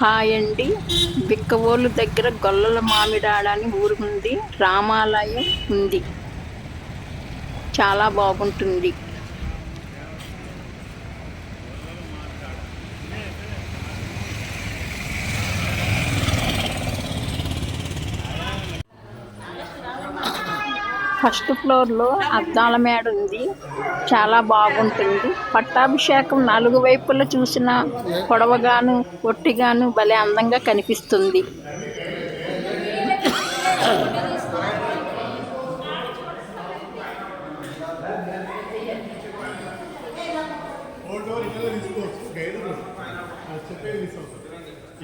Hi అండి బిక్కవోలు దగ్గర గొల్లల మామిడాడ అని ఊరు ఉంది రామాలయం ఉంది. చాలా బాగుంటుంది. ఫస్ట్ ఫ్లోర్లో అద్దాల మేడ ఉంది. చాలా బాగుంటుంది. పట్టాభిషేకం నాలుగు వైపులా చూసిన పొడవగాను పొట్టిగాను భలే అందంగా కనిపిస్తుంది.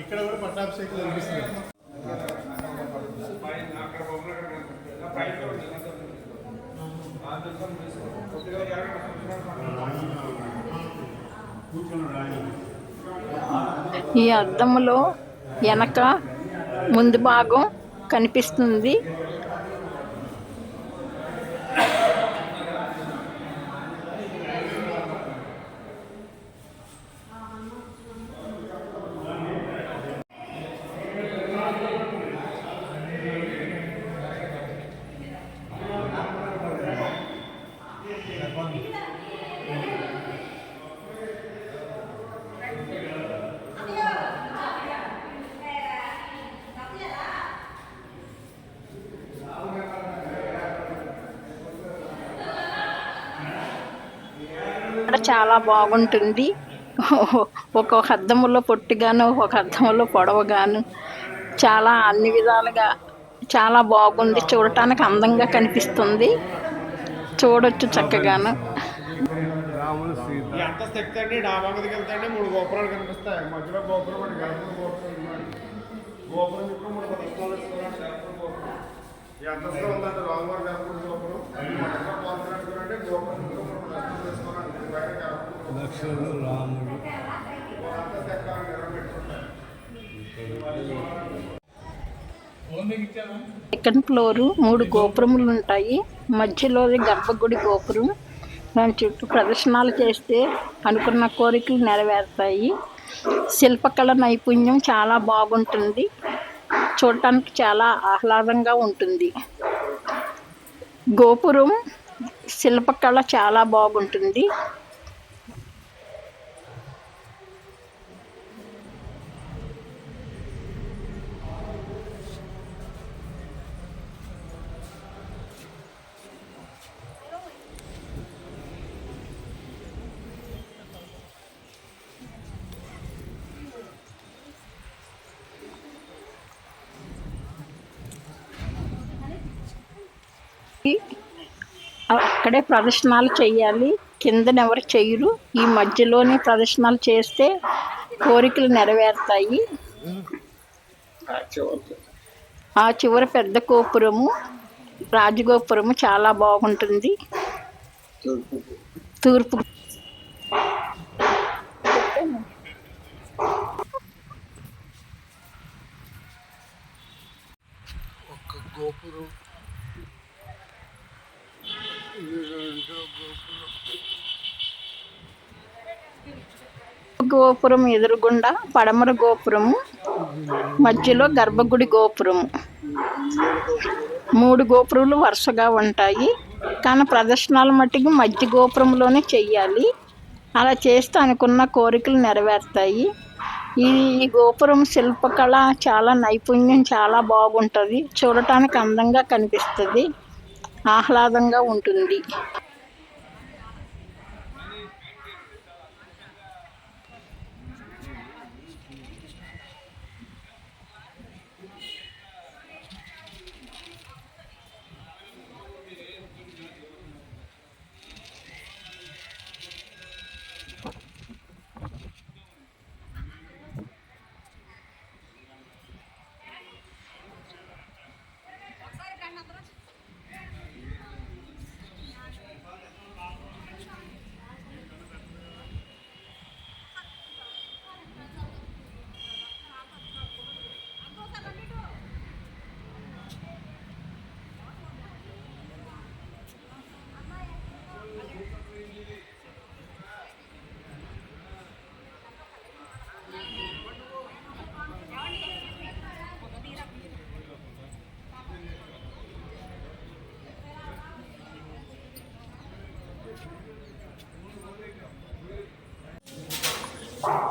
ఇక్కడ కూడా పట్టాభిషేకం కనిపిస్తుంది. ఈ అద్దములో వెనక ముందు భాగం కనిపిస్తుంది. ఇక్కడ చాలా బాగుంటుంది. ఒక్కొక్క అద్దములో పొట్టిగాను ఒక అద్దములో పొడవగాను చాలా అన్ని విధాలుగా చాలా బాగుంది. చూడటానికి అందంగా కనిపిస్తుంది. చూడొచ్చు చక్కగాను. రాముడు సీత. మూడు గోపురాలు కనిపిస్తాయి. మధ్యలో గోపురం గర్భం గోపురం మూడు మధ్యలో గోపురం పెట్టుకున్నాడు గోపురం చుట్టూ మూడు ప్రదక్షిణాలు వేసుకున్నాడు ఇది బయట గర్భం గోపురం. లక్ష్మణుడు రాముడు. సెకండ్ ఫ్లోరు మూడు గోపురములు ఉంటాయి. మధ్యలోది గర్భగుడి గోపురం. దాని చుట్టూ ప్రదర్శనలు చేస్తే అనుకున్న కోరికలు నెరవేరుతాయి. శిల్పకళ నైపుణ్యం చాలా బాగుంటుంది. చూడటానికి చాలా ఆహ్లాదంగా ఉంటుంది. గోపురం శిల్పకళ చాలా బాగుంటుంది. అక్కడే ప్రదర్శనలు చేయాలి. కిందనెవరు చేయరు. ఈ మధ్యలోనే ప్రదర్శనలు చేస్తే కోరికలు నెరవేరుతాయి. ఆ చివర పెద్ద గోపురము రాజగోపురము చాలా బాగుంటుంది. తూర్పు. గోపురం గోపురం ఎదురుగుండా పడమర గోపురము మధ్యలో గర్భగుడి గోపురము. మూడు గోపురాలు వరుసగా ఉంటాయి. కానీ ప్రదర్శనల మట్టికి మధ్య గోపురంలోనే చెయ్యాలి. అలా చేస్తే అనుకున్న కోరికలు నెరవేరుతాయి. ఈ గోపురం శిల్పకళ చాలా నైపుణ్యం చాలా బాగుంటుంది. చూడటానికి అందంగా కనిపిస్తుంది. ఆహ్లాదంగా ఉంటుంది.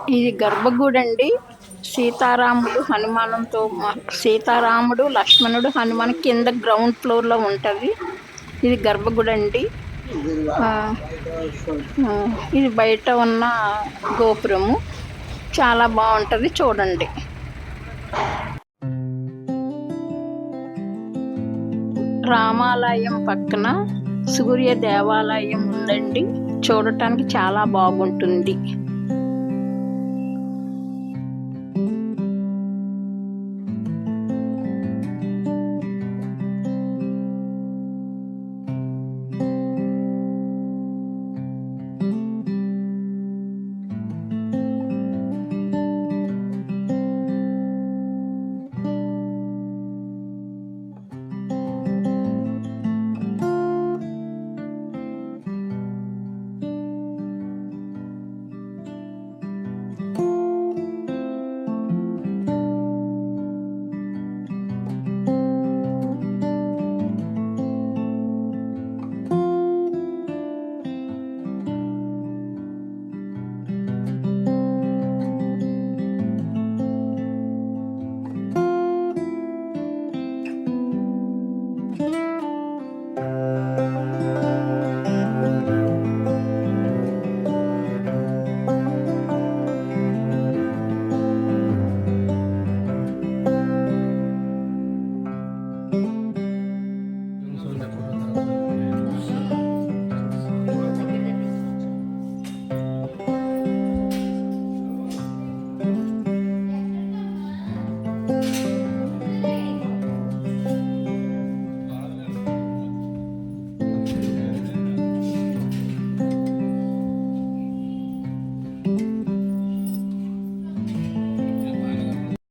ఇది గర్భగుడి అండి సీతారాముడు హనుమానంతో సీతారాముడు లక్ష్మణుడు హనుమాన్ కింద గ్రౌండ్ ఫ్లోర్లో ఉంటుంది. ఇది గర్భగుడి అండి ఇది బయట ఉన్న గోపురము. చాలా బాగుంటుంది చూడండి. రామాలయం పక్కన సూర్య దేవాలయం ఉందండి. చూడటానికి చాలా బాగుంటుంది.